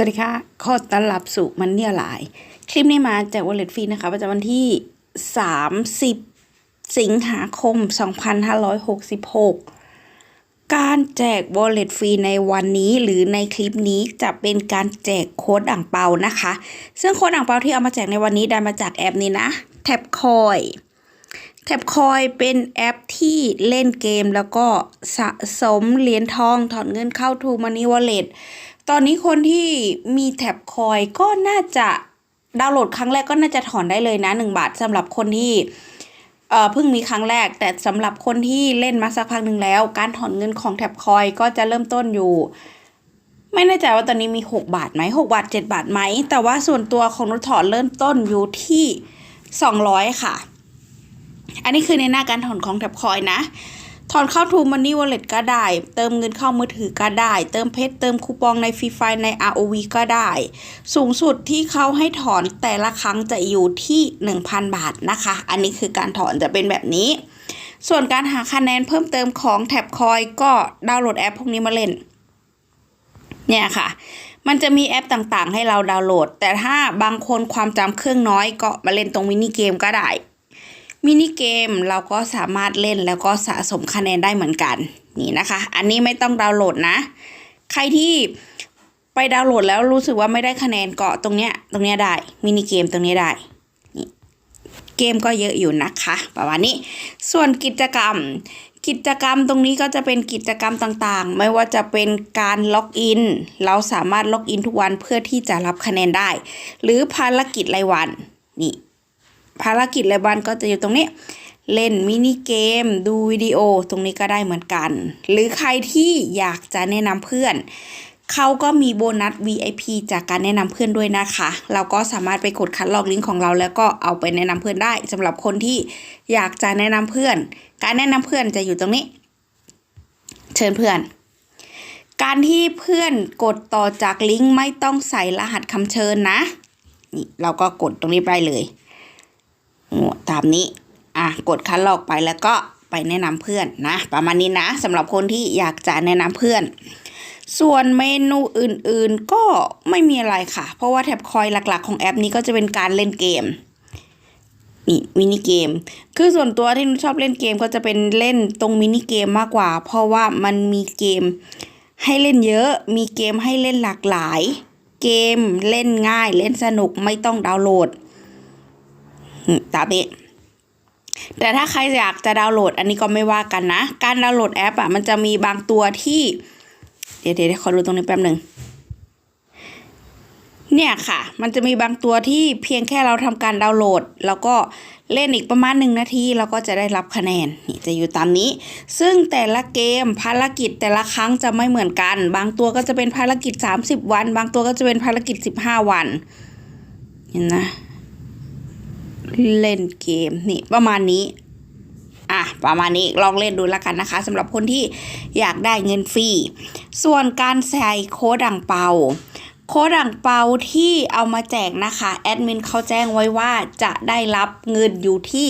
วัสดีค่ะขอต้อนรับสู่มันเนี่ยหลาย คลิปนี้มาจาก Wallet ฟรีนะคะ ประจำวันที่ 30 สิงหาคม 2566 การแจก Wallet ฟรีในวันนี้หรือในคลิปนี้จะเป็นการแจกโค้ดอ่างเปานะคะ ซึ่งโค้ดอ่างเปาที่เอามาแจกในวันนี้ได้มาจากแอปนี้นะแท็บคอยแท็บคอยเป็นแอปที่เล่นเกมแล้วก็สะสมเหรียญทองถอนเงินเข้า True Money Wallet ต อนนี้คนที่มีแท็บคอยก็น่าจะดาวน์โหลดครั้งแรกก็น่าจะถอนได้เลยนะ 1 บาทสำหรับคนที่เอ่อเพิ่งมีครั้งแรก แต่สำหรับคนที่เล่นมาสักพักหนึ่งแล้ว การถอนเงินของแท็บคอยก็จะเริ่มต้นอยู่ ไม่แน่ใจว่าตอนนี้มี 6 บาทไหม6บาท 7 บาทไหม แต่ว่าส่วนตัวของนุถอนเริ่มต้นอยู่ที่ 200 ค่ะ อันนี้คือในหน้าการถอนของแท็บคอยนะ ถอนเข้า True Money Wallet ก็ได้ เติมเงินเข้ามือถือก็ได้ เติมเพชรเติมคูปองในฟรีไฟใน ROV ก็ได้ สูงสุดที่เขาให้ถอนแต่ละครั้งจะอยู่ที่ 1,000 บาทนะคะ อันนี้คือการถอนจะเป็นแบบนี้ ส่วนการหาคะแนนเพิ่มเติมของแท็บคอยก็ดาวน์โหลดแอปพวกนี้มาเล่น เนี่ยค่ะมันจะมีแอปต่างๆ ให้เราดาวน์โหลด แต่ถ้าบางคนความจำเครื่องน้อยก็มาเล่นตรงมินิเกมก็ได้ มินิเกมเราก็สามารถเล่นแล้วก็สะสมคะแนนได้เหมือนกันนี่นะคะ อันนี้ไม่ต้องดาวน์โหลดนะ ใครที่ไปดาวน์โหลดแล้วรู้สึกว่าไม่ได้คะแนนเกาะตรงเนี้ยตรงเนี้ยได้มินิเกมตรงนี้ได้นี่เกมก็เยอะอยู่นะคะประมาณนี้ ส่วนกิจกรรม กิจกรรมตรงนี้ก็จะเป็นกิจกรรมต่างๆ ไม่ว่าจะเป็นการล็อกอิน เราสามารถล็อกอินทุกวันเพื่อที่จะรับคะแนนได้ หรือภารกิจรายวันนี่ ภารกิจรายวันก็จะอยู่ตรงนี้ เล่นมินิเกม ดูวิดีโอตรงนี้ก็ได้เหมือนกัน หรือใครที่อยากจะแนะนำเพื่อนเขาก็มีโบนัส VIP จากการแนะนำเพื่อนด้วยนะคะ เราก็สามารถไปกดคัดลอกลิงก์ของเราแล้วก็เอาไปแนะนำเพื่อนได้สำหรับคนที่อยากจะแนะนำเพื่อน การแนะนำเพื่อนจะอยู่ตรงนี้ เชิญเพื่อน การที่เพื่อนกดต่อจากลิงก์ไม่ต้องใส่รหัสคำเชิญนะ นี่เราก็กดตรงนี้ไปเลย ตามนี้อะกดคัดลอกไปแล้วก็ไปแนะนำเพื่อนนะ ประมาณนี้นะสำหรับคนที่อยากจะแนะนำเพื่อน ส่วนเมนูอื่นๆก็ไม่มีอะไรค่ะ เพราะว่าแท็บคอยหลักๆ ของแอปนี้ก็จะเป็นการเล่นเกมนี่มินิเกม คือส่วนตัวที่นุชชอบเล่นเกมก็จะเป็นเล่นตรงมินิเกมมากกว่า เพราะว่ามันมีเกมให้เล่นเยอะ มีเกมให้เล่นหลากหลาย เกมเล่นง่ายเล่นสนุกไม่ต้องดาวน์โหลด ตามนี้แต่ถ้าใครอยากจะดาวน์โหลดอันนี้ก็ไม่ว่ากันนะ การดาวน์โหลดแอปอะมันจะมีบางตัวที่ เดี๋ยวเดี๋ยวขอดูตรงนี้แป๊บหนึ่งเนี่ยค่ะ มันจะมีบางตัวที่เพียงแค่เราทำการดาวน์โหลด แล้วก็เล่นอีกประมาณหนึ่งนาทีเราก็จะได้รับคะแนนนี่จะอยู่ตามนี้ ซึ่งแต่ละเกมภารกิจแต่ละครั้งจะไม่เหมือนกัน บางตัวก็จะเป็นภารกิจ 30 วัน บางตัวก็จะเป็นภารกิจ 15 วันเห็นนะ เล่นเกมนี่ประมาณนี้อะประมาณนี้ลองเล่นดูแล้วกันนะคะสำหรับคนที่อยากได้เงินฟรีส่วนการใส่โค้ดอ่างเปาโค้ดอ่างเปาที่เอามาแจกนะคะแอดมินเขาแจ้งไว้ว่าจะได้รับเงินอยู่ที่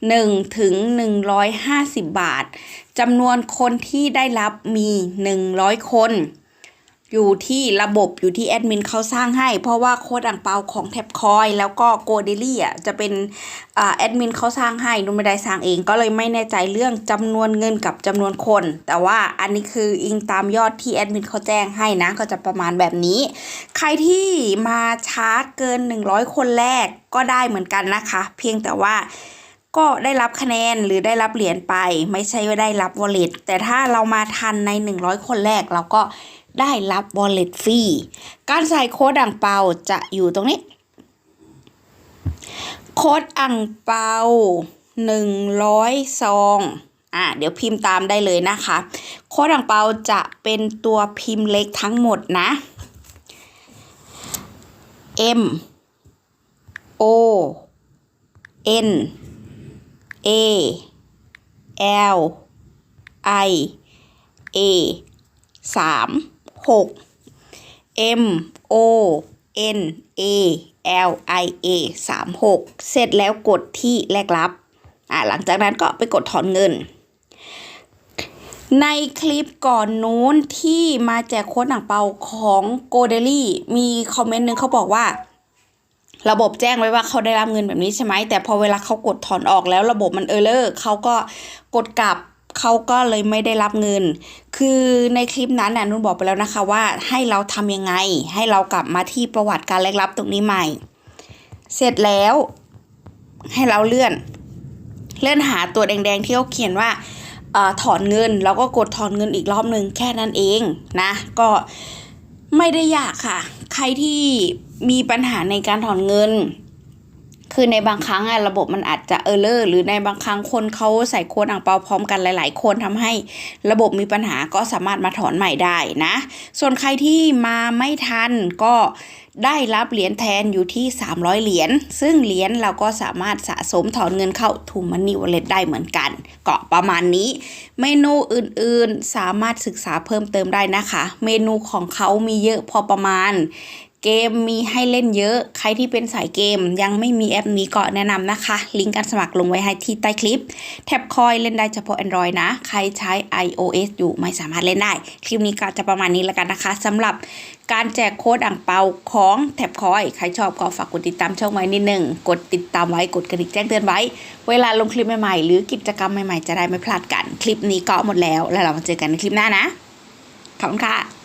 1ถึง150 บาทจำนวนคนที่ได้รับมี 100 คน อยู่ที่ระบบอยู่ที่แอดมินเขาสร้างให้ เพราะว่าโค้ดอ่างเปาของแท็บคอยแล้วก็โกเดลี่อะจะเป็นแอดมินเขาสร้างให้นุไม่ได้สร้างเองก็เลยไม่แน่ใจเรื่องจำนวนเงินกับจำนวนคน แต่ว่าอันนี้คืออิงตามยอดที่แอดมินเขาแจ้งให้นะ ก็จะประมาณแบบนี้ ใครที่มาช้าเกิน 100 คนแรกก็ได้เหมือนกันนะคะ เพียงแต่ว่าก็ได้รับคะแนนหรือได้รับเหรียญไป ไม่ใช่ว่าได้รับวอลเล็ตแต่ถ้าเรามาทันใน 100 คนแรกเราก็ ได้รับวอลเล็ตฟรี การใส่โค้ดอ่างเปาจะอยู่ตรงนี้ โค้ดอ่างเปาหนึ่งร้อยซองอะเดี๋ยวพิมพ์ตามได้เลยนะคะ โค้ดอ่างเปาจะเป็นตัวพิมพ์เล็กทั้งหมดนะ M O N A L I A สามหก M O N A L I A สามหกเสร็จแล้วกดที่แลกรับอ่าหลังจากนั้นก็ไปกดถอนเงิน ในคลิปก่อนนู้นที่มาแจกโค้ดอ่างเปาของโกเดลี่มีคอมเมนต์หนึ่งเขาบอกว่าระบบแจ้งไว้ว่าเขาได้รับเงินแบบนี้ใช่ไหมแต่พอเวลาเขากดถอนออกแล้วระบบมันเออร์เลอร์เขาก็กดกลับ เขาก็เลยไม่ได้รับเงิน คือในคลิปนั้นน่ะนุ่นบอกไปแล้วนะคะว่าให้เราทำยังไง ให้เรากลับมาที่ประวัติการแลกรับตรงนี้ใหม่ เสร็จแล้ว ให้เราเลื่อน เลื่อนหาตัวแดงๆที่เขาเขียนว่าอถอนเงินแล้วก็กดถอนเงินอีกรอบหนึ่งแค่นั้นเองนะ ก็ไม่ได้ยากค่ะ ใครที่มีปัญหาในการถอนเงิน คือในบางครั้งอะระบบมันอาจจะเออร์เลอร์หรือในบางครั้งคนเขาใส่โค้ดอ่างเปาพร้อมกันหลาย ๆ คนทำให้ระบบมีปัญหาก็สามารถมาถอนใหม่ได้นะ ส่วนใครที่มาไม่ทันก็ได้รับเหรียญแทนอยู่ที่ 300 เหรียญ ซึ่งเหรียญเราก็สามารถสะสมถอนเงินเข้าทูมันนี่วอลเล็ตได้เหมือนกัน ก็ประมาณนี้ เมนูอื่นๆสามารถศึกษาเพิ่มเติมได้นะคะ เมนูของเขามีเยอะพอประมาณ เกมมีให้เล่นเยอะ ใครที่เป็นสายเกมยังไม่มีแอปนี้ก็แนะนำนะคะ ลิงก์การสมัครลงไว้ให้ที่ใต้คลิป แท็บคอยเล่นได้เฉพาะ Android นะ ใครใช้ iOS อยู่ไม่สามารถเล่นได้ คลิปนี้ก็จะประมาณนี้แล้วกันนะคะสำหรับการแจกโค้ดอ่างเปาของแท็บคอย ใครชอบก็ฝากกดติดตามช่องไว้นิดหนึ่ง กดติดตามไว้ กดกระดิ่งแจ้งเตือนไว้ เวลาลงคลิปใหม่ๆ หรือกิจกรรมใหม่ๆ จะได้ไม่พลาดกัน คลิปนี้ก็หมดแล้ว แล้วเรามาเจอกันในคลิปหน้านะ ขอบคุณค่ะ